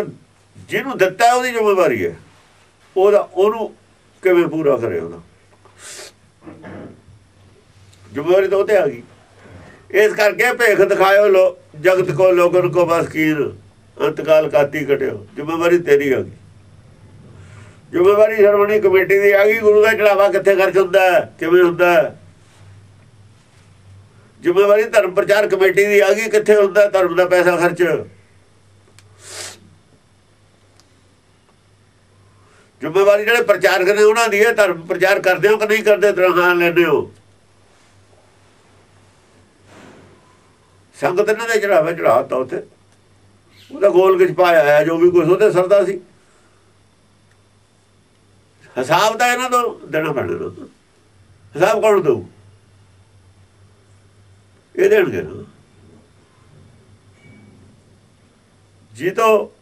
ਹੁਣ ਜਿਹਨੂੰ ਦਿੱਤਾ ਉਹਦੀ ਜ਼ਿੰਮੇਵਾਰੀ ਹੈ। ਉਹਦਾ ਉਹਨੂੰ ਕਿਵੇਂ ਪੂਰਾ ਕਰੇ ਉਹਦਾ? ਜ਼ਿੰਮੇਵਾਰੀ ਤਾਂ ਉਹਤੇ ਆ ਗਈ। ਇਸ ਕਰਕੇ ਭੇਖ ਦਿਖਾਇਓ ਲੋ ਜਗਤ ਕੋ ਲੋਗਨ ਕੋ ਬਸ ਅੰਤਕਾਲ ਕਾਤੀ ਕਟਿਓ। ਜ਼ਿੰਮੇਵਾਰੀ ਤੇਰੀ ਆ ਗਈ। ਜ਼ਿੰਮੇਵਾਰੀ ਸ਼ਰਮਣੀ ਕਮੇਟੀ ਦੀ ਆ ਗਈ। ਗੁਰੂ ਦਾ ਚੜਾਵਾ ਕਿੱਥੇ ਖਰਚ ਹੁੰਦਾ ਕਿਵੇਂ ਹੁੰਦਾ ਜ਼ਿੰਮੇਵਾਰੀ ਧਰਮ ਪ੍ਰਚਾਰ ਕਮੇਟੀ ਦੀ ਆ ਗਈ। ਕਿੱਥੇ ਹੁੰਦਾ ਧਰਮ ਦਾ ਪੈਸਾ ਖਰਚ। ਜ਼ਿੰਮੇਵਾਰੀ ਜਿਹੜੇ ਪ੍ਰਚਾਰਕ ਨੇ ਉਹਨਾਂ ਦੀ ਹੈ, ਧਰਮ ਪ੍ਰਚਾਰ ਕਰਦੇ ਹੋ ਕਿ ਨਹੀਂ ਕਰਦੇ ਤਰ੍ਹਾਂ ਲੈਂਦੇ ਹੋ। ਸੰਗਤ ਨੇ ਦੇ ਚੜਾਵਾ ਚੜਾਤਾ ਉੱਥੇ। ਉਹਦਾ ਗੋਲ ਕਿਛ ਪਾਇਆ ਹੈ ਜੋ ਵੀ ਕੁਝ ਉਹਦੇ ਸਰਦਾ ਸੀ। ਹਿਸਾਬ ਤਾਂ ਇਹਨਾਂ ਤੋਂ ਦੇਣਾ ਪੈਣਾ ਹਿਸਾਬ ਕੌਣ ਦਊ? ਇਹ ਦੇਣਗੇ ਨਾ। ਜੀ ਤੋਂ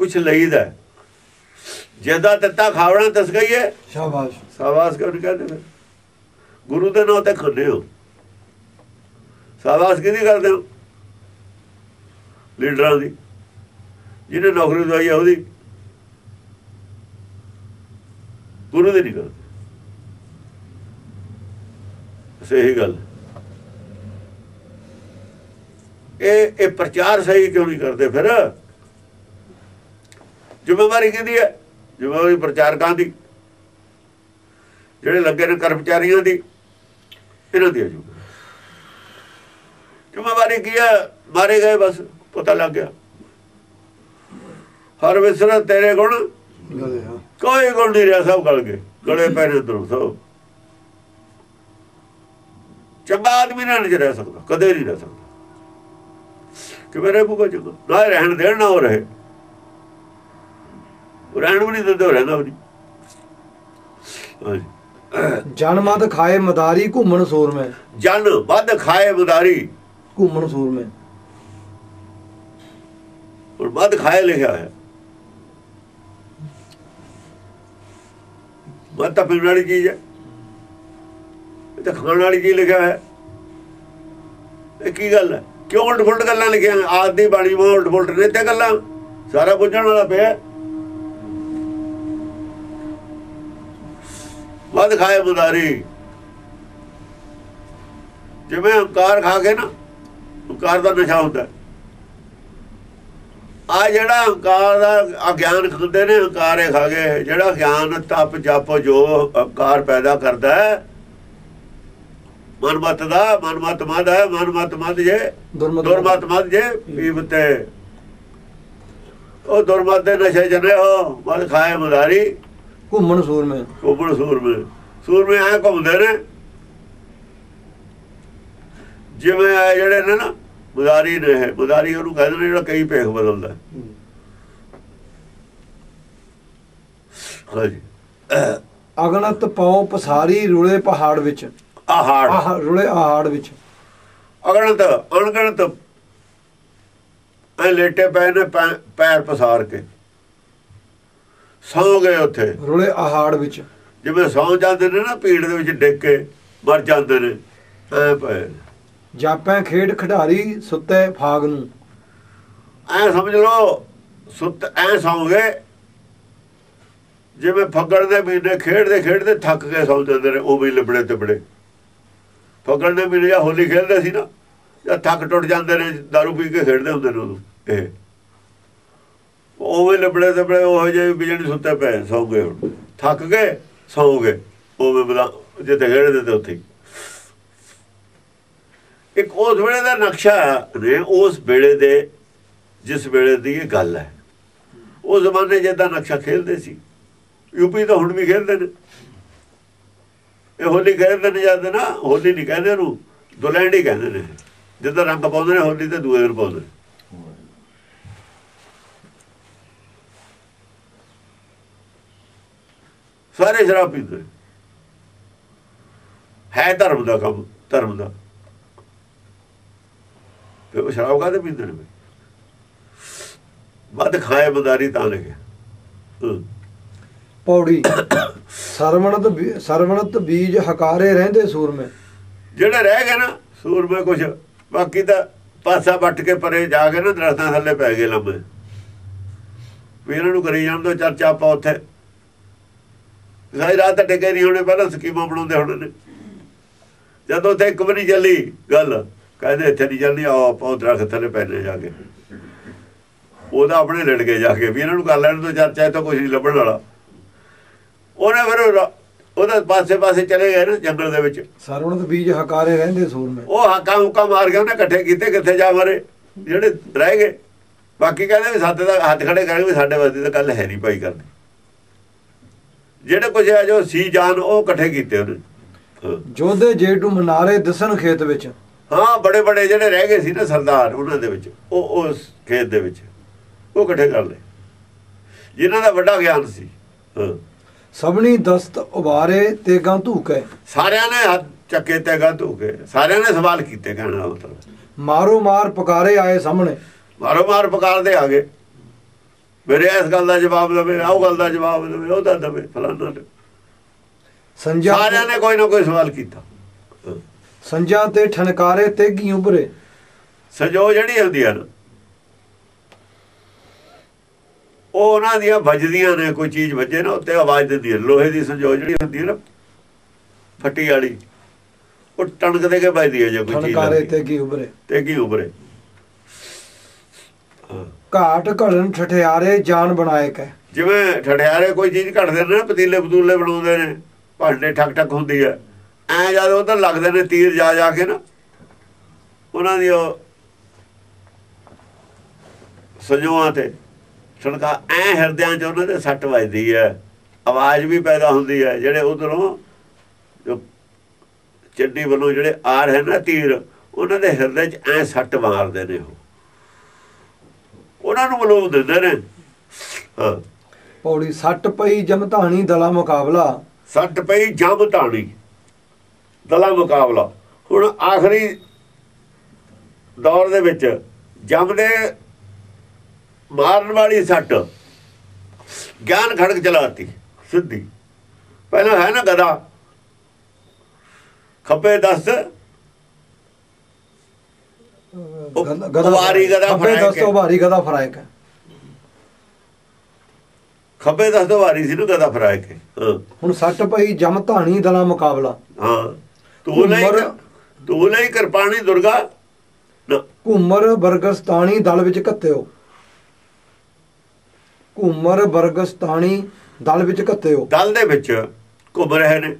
ਕੁਛ ਲਈਦਾ। ਜਿਹਦਾ ਤੱਤਾ ਖਾਵਣਾ ਤਸ ਗਈਏ ਸ਼ਾਬਾਸ਼। ਸਾਵਾਸ ਕਿਉਂ ਕਹਿੰਦੇ ਫਿਰ? ਗੁਰੂ ਦੇ ਨਾਂ ਤੇ ਖੰਦੇ ਹੋ। ਸਾਵਾਸ ਕਿਹਦੀ ਕਰਦੇ ਹੋ? ਲੀਡਰਾਂ ਦੀ। ਜਿਹਨੇ ਨੌਕਰੀ ਦਵਾਈ ਆ ਉਹਦੀ। ਗੁਰੂ ਦੇ ਨਹੀਂ ਕਰਦੇ ਸਹੀ ਗੱਲ। ਇਹ ਇਹ ਪ੍ਰਚਾਰ ਸਹੀ ਕਿਉਂ ਨਹੀਂ ਕਰਦੇ ਫਿਰ? ਜ਼ਿੰਮੇਵਾਰੀ ਕਿਹਦੀ ਹੈ? ਜ਼ਿੰਮੇਵਾਰੀ ਪ੍ਰਚਾਰਕਾਂ ਦੀ। ਜਿਹੜੇ ਲੱਗੇ ਨੇ ਕਰਮਚਾਰੀਆਂ ਦੀ, ਇਹਨਾਂ ਦੀ ਹੈ ਜ਼ਿੰਮੇਵਾਰੀ। ਕੀ ਹੈ? ਮਾਰੇ ਗਏ ਬਸ, ਪਤਾ ਲੱਗ ਗਿਆ। ਹਰ ਵਿਸਰਾ ਤੇਰੇ ਗੁਣ, ਕੋਈ ਗੁਣ ਨਹੀਂ ਰਿਹਾ, ਸਭ ਗਲ ਗਏ। ਗਲੇ ਪੈਰੇ ਅੰਦਰੋਂ ਸਭ। ਚੰਗਾ ਆਦਮੀ ਨਾਲ ਨਹੀਂ ਰਹਿ ਸਕਦਾ, ਕਦੇ ਨਹੀਂ ਰਹਿ ਸਕਦਾ। ਕਿ ਮੇਰੇ ਬੁਗਾ ਚੰਗਾ? ਨਾ ਰਹਿਣ ਦੇਣ, ਨਾ ਹੋ ਰਹੇ। ਰਹਿਣ ਵੀ ਨਹੀਂ ਦਿੰਦੇ ਉਹ ਰਹਿੰਦਾ ਵੀ ਨਹੀਂ। ਹਾਂਜੀ। ਜਨਮਤ ਖਾਏ ਮਦਾਰੀ ਘੁੰਮਣ ਸੂਰ ਮੈਂ। ਜਨ ਵੱਧ ਖਾਏ ਮੁਦਾਰੀ। ਘੁੰਮਣ ਸੂਰ ਮੈਂ। ਔਰ ਵੱਧ ਖਾਏ ਲਿਖਿਆ ਹੈ। ਵੱਧ ਤਾਂ ਪੀਣ ਵਾਲੀ ਚੀਜ਼ ਹੈ। ਇਹ ਤਾਂ ਖਾਣ ਵਾਲੀ ਚੀਜ਼ ਲਿਖਿਆ ਹੈ। ਇਹ ਕੀ ਗੱਲ ਹੈ? ਕਿਉਂ ਉਲਟ ਫੁਲਟ ਗੱਲਾਂ ਲਿਖੀਆਂ ਆਦ ਦੀ ਬਾਣੀ ਮੋਂ ਉਲਟ ਫੁਲਟ ਨੇ ਤੇ ਗੱਲਾਂ। ਸਾਰਾ ਬੁੱਝਣ ਵਾਲਾ ਪਿਆ। ਵੱਧ ਖਾਏ ਮੁਦਾਰੀ ਜਿਵੇਂ ਹੰਕਾਰ ਖਾ ਕੇ ਨਾ ਹੰਕਾਰ ਦਾ ਨਸ਼ਾ ਹੁੰਦਾ। ਆ ਜਿਹੜਾ ਹੰਕਾਰ ਦਾ ਅਗਿਆਨ ਖਾਂਦੇ ਨੇ ਹੰਕਾਰੇ ਖਾ ਗਏ ਜਿਹੜਾ ਗਿਆਨ ਤਪ ਜਪ ਜੋ ਹੰਕਾਰ ਪੈਦਾ ਕਰਦਾ ਹੈ ਮਨਮਤ ਦਾ ਮਨਮਤ ਮਦ ਹੈ ਮਨਮਤ ਮਦ ਜੇ ਦੁਰਮਤ ਮਦ ਜੇ ਪੀਵਤੇ। ਉਹ ਦੁਰਮਤ ਦੇ ਨਸ਼ੇ ਜਨੇ ਹੋ ਮਦ ਖਾਏ ਮਦਾਰੀ ਘੁੰਮਣ ਸੂਰ ਮੈਂ ਕੋਪੜ ਸੂਰਮੇ। ਸੂਰਮੇ ਆਏ ਘੁੰਮਦੇ ਨੇ। ਜਿਵੇਂ ਆ ਜਿਹੜੇ ਨੇ ਨਾ ਮੁਦਾਰੀ ਨੇ ਮੁਦਾਰੀ ਉਹਨੂੰ ਕਹਿੰਦੇ ਨੇ ਜਿਹੜਾ ਕਈ ਭੇਖ ਬਦਲਦਾ ਹਾਂਜੀ। ਅਗਨਤ ਪਾਉ ਪਸਾਰੀ ਰੁਲੇ ਪਹਾੜ ਵਿੱਚ। ਆਹਾੜ। ਆਹ ਰੁਲੇ ਆਹਾੜ ਵਿੱਚ। ਅਗਣਤ ਅਣਗਣਤ ਐ ਲੇਟੇ ਪਏ ਨੇ ਪੈਰ ਪਸਾਰ ਕੇ। ਸੌ ਗਏ ਉੱਥੇ। ਰੁਲੇ ਆਹਾੜ ਵਿੱਚ। ਜਿਵੇਂ ਸੌ ਜਾਂਦੇ ਨੇ ਨਾ ਪੀੜ ਦੇ ਵਿੱਚ ਡਿੱਗ ਕੇ ਮਰ ਜਾਂਦੇ ਨੇ। ਐ ਪਏ। ਜਾਪੈ ਖੇਡ ਖਿਡਾਰੀ ਸੁੱਤੇ ਫਾਗ ਨੂੰ। ਐ ਸਮਝ ਲਓ ਸੁੱਤ ਐ ਸੌਂ ਗਏ ਜਿਵੇਂ ਫੱਗਣ ਦੇ ਮਹੀਨੇ ਖੇਡਦੇ ਖੇਡਦੇ ਥੱਕ ਕੇ ਸੌਂ ਜਾਂਦੇ ਨੇ ਉਹ ਵੀ ਲਿਬੜੇ ਤਿਬੜੇ। ਫੱਗਣ ਦੇ ਮਹੀਨੇ ਹੋਲੀ ਖੇਡਦੇ ਸੀ ਨਾ ਜਾਂ ਥੱਕ ਟੁੱਟ ਜਾਂਦੇ ਨੇ ਦਾਰੂ ਪੀ ਕੇ ਖੇਡਦੇ ਹੁੰਦੇ ਨੇ ਉਦੋਂ ਇਹ। ਉਵੇਂ ਵੀ ਲਿਬੜੇ ਉਹ ਜਿਹੇ ਬਿਜਲੀ ਸੁੱਤੇ ਪਏ ਸੌਂ ਗਏ ਹੁਣ। ਥੱਕ ਗਏ ਸੌਂ ਗਏ ਉਹ ਬਲਾ, ਜਿੱਥੇ ਖੇਡਦੇ ਤੇ ਉੱਥੇ ਇੱਕ ਉਸ ਵੇਲੇ ਦਾ ਨਕਸ਼ਾ ਨੇ, ਉਸ ਵੇਲੇ ਦੇ, ਜਿਸ ਵੇਲੇ ਦੀ ਇਹ ਗੱਲ ਹੈ। ਉਹ ਜ਼ਮਾਨੇ ਜਿੱਦਾਂ ਨਕਸ਼ਾ ਖੇਲਦੇ ਸੀ। ਯੂਪੀ ਤਾਂ ਹੁਣ ਵੀ ਖੇਲਦੇ ਨੇ। ਇਹ ਹੋਲੀ ਖੇਡਦੇ ਨੇ ਜਾਂਦੇ ਨਾ, ਹੋਲੀ ਨਹੀਂ ਕਹਿੰਦੇ ਉਹਨੂੰ ਦੁਲੈਂਡੀ ਕਹਿੰਦੇ ਨੇ। ਜਿੱਦਾਂ ਰੰਗ ਪਾਉਂਦੇ ਨੇ, ਹੋਲੀ ਤੇ ਦੂਏ ਦਿਨ ਪਾਉਂਦੇ ਨੇ। ਸਾਰੇ ਸ਼ਰਾਬ ਪੀਂਦੇ। ਹੈ ਧਰਮ ਦਾ ਕੰਮ ਧਰਮ ਦਾ। ਤੇ ਉਹ ਸ਼ਰਾਬ ਕਾਹਦੇ ਪੀਂਦੇ ਨੇ ਵੱਧ ਖਾਏ ਬਦਾਰੀ ਤਾਂ ਹਮ। ਪੌੜੀ। ਸਰਵਣਤ ਸਰਵਣਤ ਬੀਜ ਹਕਾਰੇ ਰਹਿੰਦੇ ਸੂਰ ਮੈਂ ਜਿਹੜੇ ਰਹਿ ਗਏ ਨਾ ਸੂਰਮੇ ਕੁਛ ਬਾਕੀ ਤਾਂ ਪਾਸਾ ਵੱਟ ਕੇ ਪਰੇ ਜਾ ਕੇ ਨਾ ਦਰਖਤਾਂ ਥੱਲੇ ਪੈ ਗਏ ਲੰਮੇ। ਵੀ ਇਹਨਾਂ ਨੂੰ ਕਰੀ ਜਾਣ ਦੋ ਚਰਚਾ ਆਪਾਂ ਉੱਥੇ ਸਾਰੀ ਰਾਤ ਟਿਕੇ ਨਹੀਂ ਹੋਣੇ ਪਹਿਲਾਂ ਸਕੀਮਾਂ ਬਣਾਉਂਦੇ ਹੋਣੇ ਨੇ। ਜਦੋਂ ਉੱਥੇ ਇੱਕ ਵਾਰੀ ਚੱਲੀ ਗੱਲ ਕਹਿੰਦੇ ਇੱਥੇ ਨਹੀਂ ਚੱਲਣੀ ਆਓ ਆਪਾਂ ਦਰਖਤ ਥੱਲੇ ਪੈਨੇ ਜਾ ਕੇ। ਉਹਦਾ ਆਪਣੇ ਲੜ ਕੇ ਜਾ ਕੇ ਵੀ ਇਹਨਾਂ ਨੂੰ ਕਰ ਲੈਣ ਤੋਂ ਚਰਚਾ ਇਹ ਤਾਂ ਕੁਝ ਨਹੀਂ ਲੱਭਣ ਵਾਲਾ। ਉਹਨੇ ਫਿਰ ਉਹਦੇ ਪਾਸੇ ਪਾਸੇ ਚਲੇ ਗਏ ਨਾ ਜੰਗਲ ਦੇ ਵਿੱਚ। ਸਰਵਣ ਬੀਜ ਹਕਾਰੇ ਰਹਿੰਦੇ ਸੂਰ ਮੇ। ਉਹ ਹਾਕਾਂ ਹੁਕਾਂ ਮਾਰ ਕੇ ਉਹਨੇ ਇਕੱਠੇ ਕੀਤੇ ਕਿੱਥੇ ਜਾ ਮਰੇ ਜਿਹੜੇ ਰਹਿ ਗਏ। ਬਾਕੀ ਕਹਿੰਦੇ ਵੀ ਸਾਡੇ ਦਾ ਹੱਥ ਖੜੇ ਕਰਾਂਗੇ ਵੀ ਸਾਡੇ ਵਾਸਤੇ ਤਾਂ ਗੱਲ ਹੈ ਨਹੀਂ ਭਾਈ ਕਰਨੀ। ਜਿਹੜੇ ਕੁਝ ਆ ਜੋ ਸੀ ਜਾਨ ਉਹ ਇਕੱਠੇ ਕੀਤੇ ਉਹਨੇ। ਹਾਂ। ਜੋਧੇ ਜੇਟੂ ਮਨਾਰੇ ਦਸਨ ਖੇਤ ਵਿੱਚ। ਹਾਂ ਬੜੇ ਬੜੇ ਜਿਹੜੇ ਰਹਿ ਗਏ ਸੀ ਨਾ ਸਰਦਾਰ ਉਹਨਾਂ ਦੇ ਵਿੱਚ। ਉਹ ਉਸ ਖੇਤ ਦੇ ਵਿੱਚ। ਉਹ ਇਕੱਠੇ ਕਰ ਲਏ। ਜਿਨ੍ਹਾਂ ਦਾ ਵੱਡਾ ਗਿਆਨ ਸੀ। ਹਾਂ। ਸਭਨੀ ਦਸਤ ਉਬਾਰੇ ਤੇਗਾਂ ਧੂਕੇ। ਸਾਰਿਆਂ ਨੇ ਹੱਥ ਚੱਕੇ ਤੇ ਗਾ ਧੋ ਕੇ ਸਾਰਿਆਂ ਨੇ ਸਵਾਲ ਕੀਤੇ ਕਹਿਣ ਮਤਲਬ। ਮਾਰੋ ਮਾਰ ਪੁਕਾਰੇ ਆਏ ਸਾਹਮਣੇ। ਮਾਰੋ ਮਾਰ ਪੁਕਾਰਦੇ ਆ ਗਏ। ਮੇਰੇ ਇਸ ਗੱਲ ਦਾ ਜਵਾਬ ਦੇਵੇ ਉਹ ਗੱਲ ਦਾ ਜਵਾਬ ਦੇਵੇ ਉਹਦਾ ਦੇਵੇ ਫਲਾਣਾ। ਸੰਜਾ ਸਾਰਿਆਂ ਨੇ ਕੋਈ ਨਾ ਕੋਈ ਸਵਾਲ ਕੀਤਾ ਹਾਂ। ਸੰਜਾ ਤੇ ਠਨਕਾਰੇ ਤੇਗੀ ਉਭਰੇ ਸਜੋ ਜਿਹੜੀ ਹੁੰਦੀ ਨਾ ਉਹ ਉਹਨਾਂ ਦੀਆਂ ਵੱਜਦੀਆਂ ਨੇ ਕੋਈ ਚੀਜ਼ ਵੱਜੇ ਨਾ ਉੱਤੇ ਆਵਾਜ਼ ਦਿੰਦੀ ਹੈ ਲੋਹੇ ਦੀ ਸੰਜੋ ਜਿਹੜੀ ਹੁੰਦੀ ਹੈ ਨਾ ਫੱਟੀ ਵਾਲੀ ਉਹ ਟਣਕਦੇ ਕੇ ਵੱਜਦੀ ਹੈ ਜੇ ਕੋਈ ਚੀਜ਼ ਠਨਕਾਰੇ ਲੱਗਦੀ। ਤੇਗੀ ਉਭਰੇ ਤੇ ਕੀ ਉਭਰੇ ਹਾਂ ਘਾਟ ਘੜਨ ਠਠਿਆਰੇ ਜਾਨ ਬਣਾਏ ਕੈ ਜਿਵੇਂ ਠਠਿਆਰੇ ਕੋਈ ਚੀਜ਼ ਘੜਦੇ ਨੇ ਪਤੀਲੇ ਪਤੂਲੇ ਬਣਾਉਂਦੇ ਨੇ, ਭਾਂਡੇ ਠਕ ਠਕ ਹੁੰਦੀ ਹੈ। ਐ ਜਦ ਉਧਰ ਲੱਗਦੇ ਨੇ ਤੀਰ ਜਾ ਜਾ ਕੇ ਨਾ। ਉਹਨਾਂ ਦੀ ਉਹ ਸਜੋਆਂ ਤੇ ਛਣਕਾ ਐ ਹਿਰਦਿਆਂ 'ਚ ਉਹਨਾਂ ਦੇ ਸੱਟ ਵੱਜਦੀ ਹੈ। ਆਵਾਜ਼ ਵੀ ਪੈਦਾ ਹੁੰਦੀ ਹੈ, ਜਿਹੜੇ ਉਧਰੋਂ ਜੋ ਚੱਡੀ ਵੱਲੋਂ ਜਿਹੜੇ ਆ ਹੈ ਨਾ ਤੀਰ, ਉਹਨਾਂ ਦੇ ਹਿਰਦੇ 'ਚ ਐ ਸੱਟ ਮਾਰਦੇ ਨੇ ਉਹ। ਉਹਨਾਂ ਨੂੰ ਮਲੋਮ ਦਿੰਦੇ ਨੇ। ਪੌੜੀ ਸੱਟ ਪਈ ਜਮ ਧਾਣੀ ਦਲਾ ਮੁਕਾਬਲਾ। ਸੱਟ ਪਈ ਜਮ ਧਾਣੀ ਦਲਾ ਮੁਕਾਬਲਾ। ਹੁਣ ਆਖਰੀ ਦੌਰ ਦੇ ਵਿੱਚ ਜਮ ਦੇ ਮਾਰਨ ਵਾਲੀ ਸੱਟ ਗਿਆਨ ਖੜਕ ਚਲਾਤੀ ਸਿੱਧੀ। ਪਹਿਲਾਂ ਹੈ ਨਾ ਗਦਾ ਖੱਬੇ ਦੱਸ ਉਵਾਰੀ ਗਦਾ ਫਰਾਇਕ ਖੱਬੇ ਦੱਸ ਦੋ ਵਾਰੀ ਸੀ ਨੂੰ ਗਦਾ ਫਰਾਇਕ ਹੁਣ ਸੱਟ ਪਈ ਜਮ ਧਾਣੀ ਦਲਾ ਮੁਕਾਬਲਾ। ਹਾਂ। ਤੂੰ ਨਹੀਂ ਕਿਰਪਾਣੀ ਦੁਰਗਾ। ਘੁੰਮਰ ਬਰਗਸਤਾਨੀ ਦਲ ਵਿੱਚ ਘੱਤਿਓ। ਘੁੰਮਰ ਬਰਗਸਤਾਨੀ ਦਲ ਵਿੱਚ ਘੱਤਿਓ। ਦਲ ਦੇ ਵਿੱਚ ਘੁੰਮ ਰਹੇ ਨੇ।